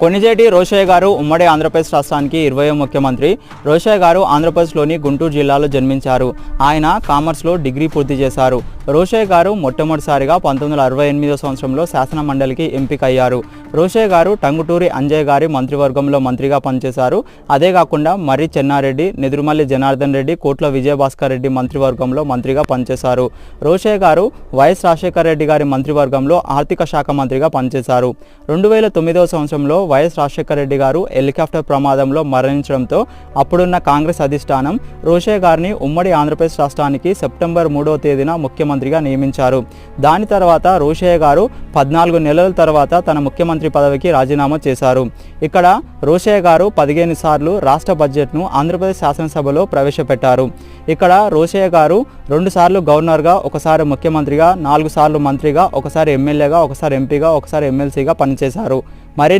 కొనిజేటి రోషయ్య గారు ఉమ్మడి ఆంధ్రప్రదేశ్ రాష్ట్రానికి ఇరవై ముఖ్యమంత్రి. రోషయ్య గారు ఆంధ్రప్రదేశ్లోని గుంటూరు జిల్లాలో జన్మించారు. ఆయన కామర్స్లో డిగ్రీ పూర్తి చేశారు. రోషయ్య గారు మొట్టమొదటిసారిగా పంతొమ్మిది వందల అరవై ఎనిమిదో సంవత్సరంలో శాసన మండలికి ఎంపికయ్యారు. రోషయ్య గారు టంగుటూరి అంజయ్ గారి మంత్రివర్గంలో మంత్రిగా పనిచేశారు. అదే కాకుండా మర్రి చెన్నారెడ్డి నెదురుమల్లి జనార్దన్ రెడ్డి కోట్ల విజయభాస్కర్ రెడ్డి మంత్రివర్గంలో మంత్రిగా పనిచేశారు. రోషయ్య గారు వైఎస్ రాజశేఖర రెడ్డి గారి మంత్రివర్గంలో ఆర్థిక శాఖ మంత్రిగా పనిచేశారు. రెండు వేల తొమ్మిదవ సంవత్సరంలో వైఎస్ రాజశేఖర రెడ్డి గారు హెలికాప్టర్ ప్రమాదంలో మరణించడంతో అప్పుడున్న కాంగ్రెస్ అధిష్టానం రోషయ్య గారిని ఉమ్మడి ఆంధ్రప్రదేశ్ రాష్ట్రానికి సెప్టెంబర్ మూడవ తేదీన ముఖ్యమంత్రిగా నియమించారు. దాని తర్వాత రోషయ్య గారు పద్నాలుగు నెలల తర్వాత తన ముఖ్యమంత్రి పదవికి రాజీనామా చేశారు. ఇక్కడ రోషయ్య గారు పదిహేను సార్లు రాష్ట్ర బడ్జెట్ను ఆంధ్రప్రదేశ్ శాసనసభలో ప్రవేశపెట్టారు. ఇక్కడ రోషయ్య గారు రెండుసార్లు గవర్నర్గా ఒకసారి ముఖ్యమంత్రిగా నాలుగు సార్లు మంత్రిగా ఒకసారి ఎమ్మెల్యేగా ఒకసారి ఎంపీగా ఒకసారి ఎమ్మెల్సీగా పనిచేశారు. మరిన్ని